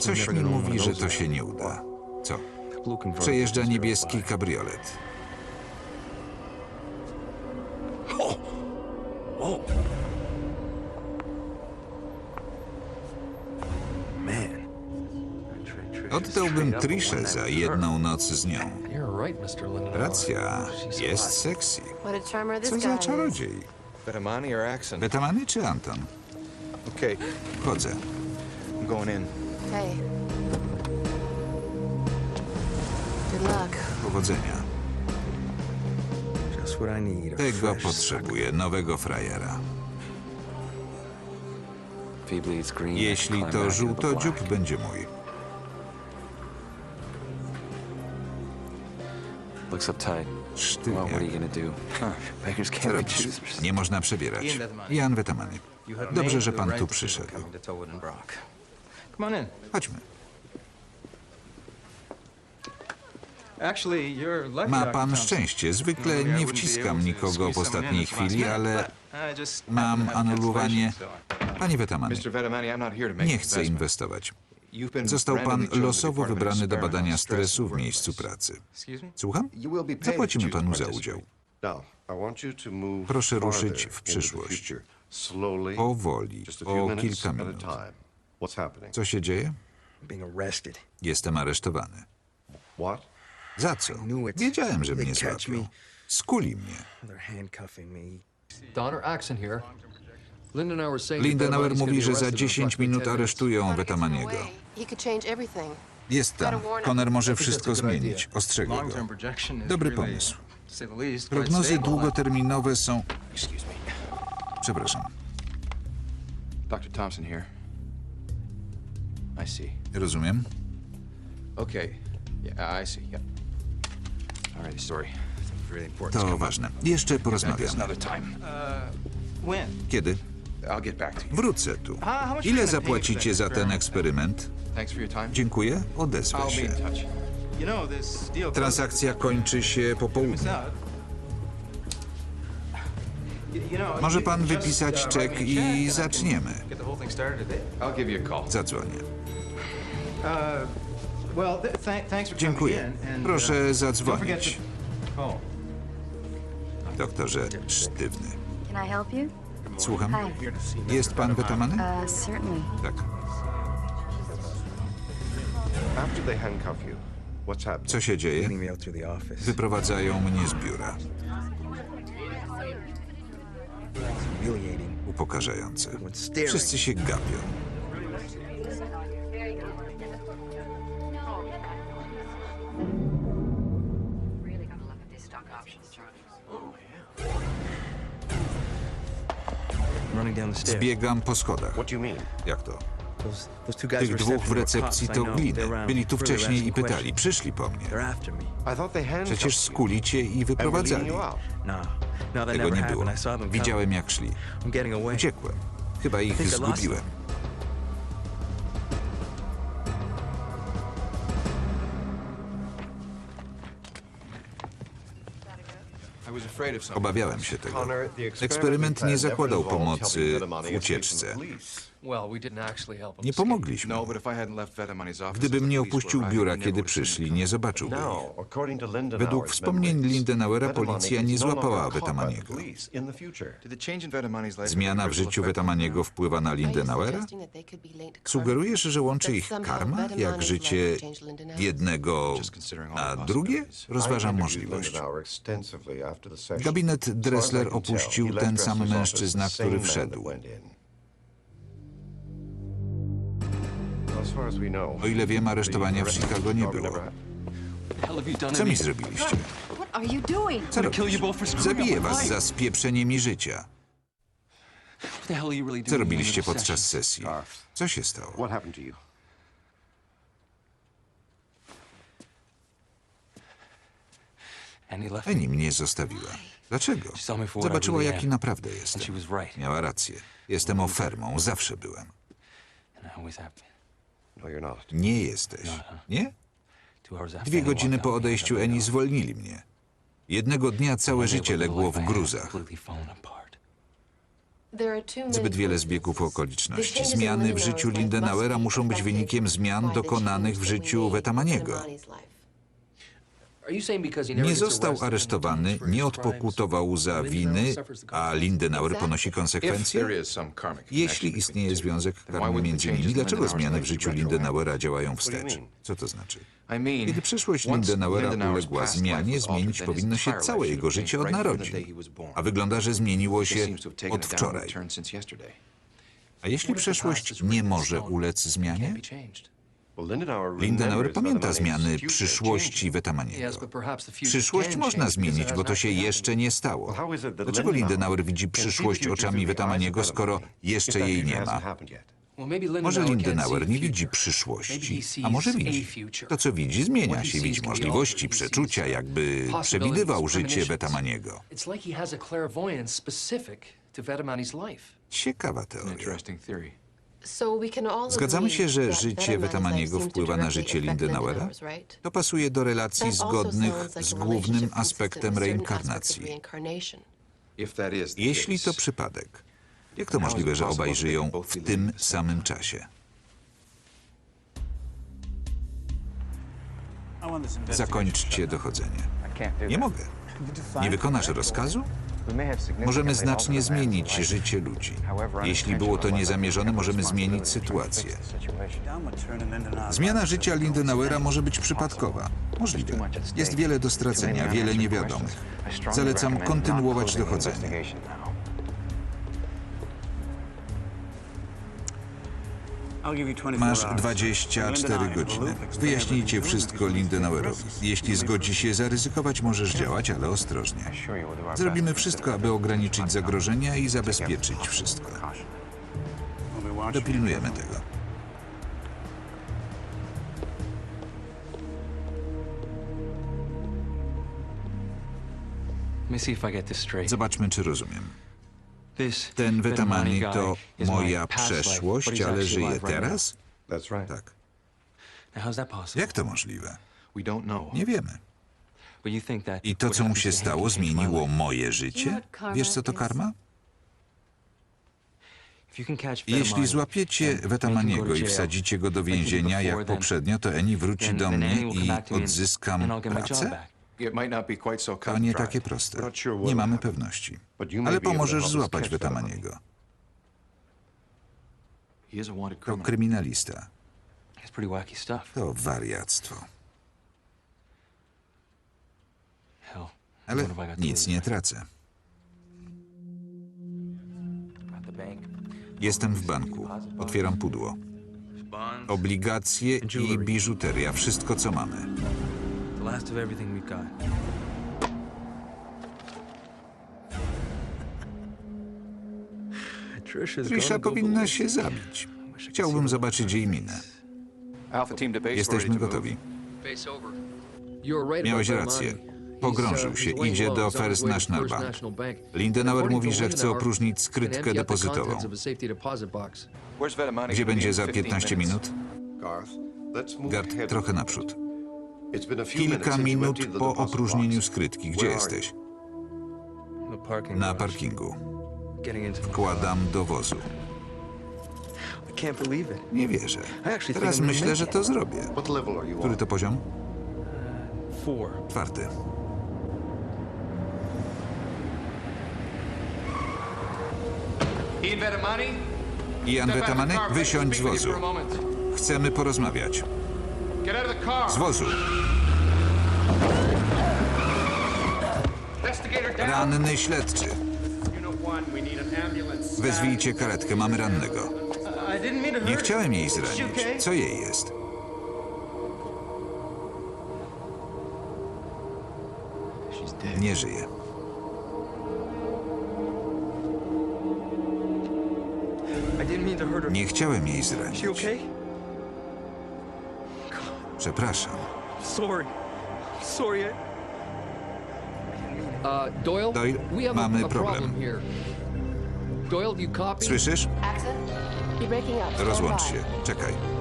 Coś mi mówi, że to się nie uda. Co? Przejeżdża niebieski kabriolet. Man. Oddałbym Triszę za jedną noc z nią. Racja, jest sexy. Co za czarodziej? Betamany czy Anton? Okay, Chodzę. I'm going in. Hey. Good luck. Powodzenia. Just what I need. a Tego fresh potrzebuję, nowego frajera. If he bleeds green, I can Jeśli climb to back into the żółtodziób, black. będzie mój. Looks uptight. Well, what are you Sztywnie. gonna do? Huh. Beggars Co can't be robisz? choosers. Nie można przebierać. Jan Wetamany. Dobrze, że pan tu przyszedł. Come on in. Chodźmy. Ma pan szczęście. Zwykle nie wciskam nikogo w ostatniej chwili, ale mam anulowanie. Panie make nie chcę inwestować. Został pan losowo wybrany do badania stresu w miejscu pracy. Słucham? Zapłacimy panu za udział. Proszę ruszyć w przyszłość. Powoli, o kilka minut. Time. What's happening? Co się dzieje? Being arrested. Jestem aresztowany. What? Za co? Wiedziałem, że mnie złapią. Skuli mnie. They're handcuffing me. Donner Axon here. Lindenauer saying mówi, że za arrested in 10 approximately minut 10 minutes. aresztują he could change everything. Jest tam. Conor może wszystko zmienić. Ostrzegę go. Dobry pomysł. Prognozy długoterminowe są... Przepraszam. Dr. Thompson here. I see. Rozumiem. Okay. Yeah, I see. Yep. All right, sorry. Something really important. To ważne. Jeszcze porozmawiamy. another time. Uh, when? Kiedy? I'll get back to you. Wrócę tu. How- how much you Ile zapłacicie za ten eksperyment? Thanks for your time. Dziękuję. Odezwę się. Transakcja kończy się po południu. Może pan wypisać uh, czek i zaczniemy. Zadzwonię. Coming Dziękuję. uh, Proszę zadzwonić. call. Doktorze Sztywny. Słucham? Jest pan Wetamany? Uh. Tak. Co się dzieje? Wyprowadzają mnie z biura. Upokarzające. Wszyscy się gapią. Zbiegam po schodach. Jak to? Tych dwóch w recepcji to gliny. Byli tu wcześniej i pytali. Przyszli po mnie. Przecież skuli cię i wyprowadzali. Tego nie było. Widziałem jak szli. Uciekłem. Chyba ich zgubiłem. Obawiałem się tego. Eksperyment nie zakładał pomocy w ucieczce. Nie pomogliśmy. No, Gdybym nie opuścił biura, kiedy przyszli, nie zobaczyłby ich. Według wspomnień Lindenauera policja nie no złapała Wetamaniego. Zmiana w życiu Wetamaniego wpływa na Lindenauera? Sugerujesz, że łączy ich karma, jak życie jednego, a drugie? Rozważam możliwość. Gabinet Dressler opuścił ten sam mężczyzna, który wszedł. O ile wiem, aresztowania w Chicago nie było. Co mi zrobiliście? Co robisz? Zabiję was za spieprzenie mi życia. Co robiliście podczas sesji? Co się stało? Eni mnie zostawiła. Dlaczego? Zobaczyła, jaki naprawdę jestem. Miała rację. Jestem ofermą, zawsze byłem. Nie jesteś. Nie? Dwie godziny po odejściu Eni zwolnili mnie. Jednego dnia całe życie legło w gruzach. Zbyt wiele zbiegów okoliczności. Zmiany w życiu Lindenauera muszą być wynikiem zmian dokonanych w życiu Wetamaniego. Wetamani's life. Are you saying because he never Nie został aresztowany, nie odpokutował za winy, a? Lindenauer ponosi konsekwencje? Jeśli istnieje związek karmy między nimi, dlaczego zmiany w życiu Lindenauera działają wstecz? Co to znaczy? Kiedy przyszłość Lindenauera uległa zmianie, zmienić powinno się całe jego życie od narodzin. A wygląda, że zmieniło się od wczoraj. A jeśli przeszłość nie może ulec zmianie? Lindenauer, pamięta zmiany przyszłości the future Przyszłość można zmienić, bo to się jeszcze nie stało. Dlaczego Lindenauer widzi przyszłość oczami Wetamaniego, skoro jeszcze jej nie ma? Może Lindenauer nie widzi przyszłości, a może widzi. To, co widzi, zmienia się. Widzi możliwości, przeczucia, jakby przewidywał życie. Wetamaniego. Ciekawa teoria. Zgadzamy się, że życie Wetamaniego wpływa na życie Lindenauera? To pasuje do relacji zgodnych z głównym aspektem reinkarnacji. Jeśli to przypadek, jak to możliwe, że obaj żyją w tym samym czasie? Zakończcie dochodzenie. Nie mogę. Nie wykonasz rozkazu? Możemy znacznie zmienić życie ludzi. Jeśli było to niezamierzone, możemy zmienić sytuację. Zmiana życia Lindenauera może być przypadkowa. Możliwe. Jest wiele do stracenia, wiele niewiadomych. Zalecam kontynuować dochodzenie. Masz 24 godziny. Wyjaśnijcie wszystko Lindenauerowi. Jeśli zgodzi się zaryzykować, możesz działać, ale ostrożnie. Zrobimy wszystko, aby ograniczyć zagrożenia i zabezpieczyć wszystko. Dopilnujemy tego. Let me see if I get this straight. Zobaczmy, czy rozumiem. Ten Wetamani guy to moja przeszłość, ale żyje teraz? Tak. Jak to możliwe? Nie wiemy. I to, co mu się stało, zmieniło moje życie? Wiesz, co to karma? Jeśli Vetamani złapiecie Wetamaniego i wsadzicie go do więzienia jak poprzednio, to Eni wróci do mnie i odzyskam pracę? Back. It might not be quite so cut To and nie dry. takie proste. Not sure what Nie mamy pewności. But you may Ale be able to pomożesz złapać catch Vetamani. Wetamaniego. He is a wanted To criminal. kryminalista. It's pretty wacky stuff. To wariactwo. Ale nic nie tracę. Jestem w banku. Otwieram pudło. Obligacje i biżuteria. Wszystko, co mamy. The last of everything we've got. Trisha powinna się zabić. Chciałbym zobaczyć jej minę. Alpha team to base, Jesteśmy ready to move. gotowi. Miałeś rację. He's, Pogrążył uh, się. Idzie do First National Bank. Lindenauer mówi, to że chce opróżnić skrytkę depozytową. Gdzie będzie za 15 15 minut? Garth, trochę naprzód. Kilka minut po opróżnieniu skrytki. Gdzie jesteś? Na parkingu. Wkładam do wozu. Nie wierzę. Teraz myślę, że to zrobię. Który to poziom? Four. Czwarty. Ian to wysiądź z wozu. Chcemy porozmawiać. Z wozu. Ranny śledczy. Wezwijcie karetkę, mamy rannego. Nie chciałem jej zranić. Co jej jest? She's dead. Nie żyje. Nie chciałem jej zranić. Przepraszam. Sorry. Sorry. Uh, Doyle, Doyle, we have mamy a, a problem. problem here. Doyle, do you copy? Słyszysz? Rozłącz się. Czekaj.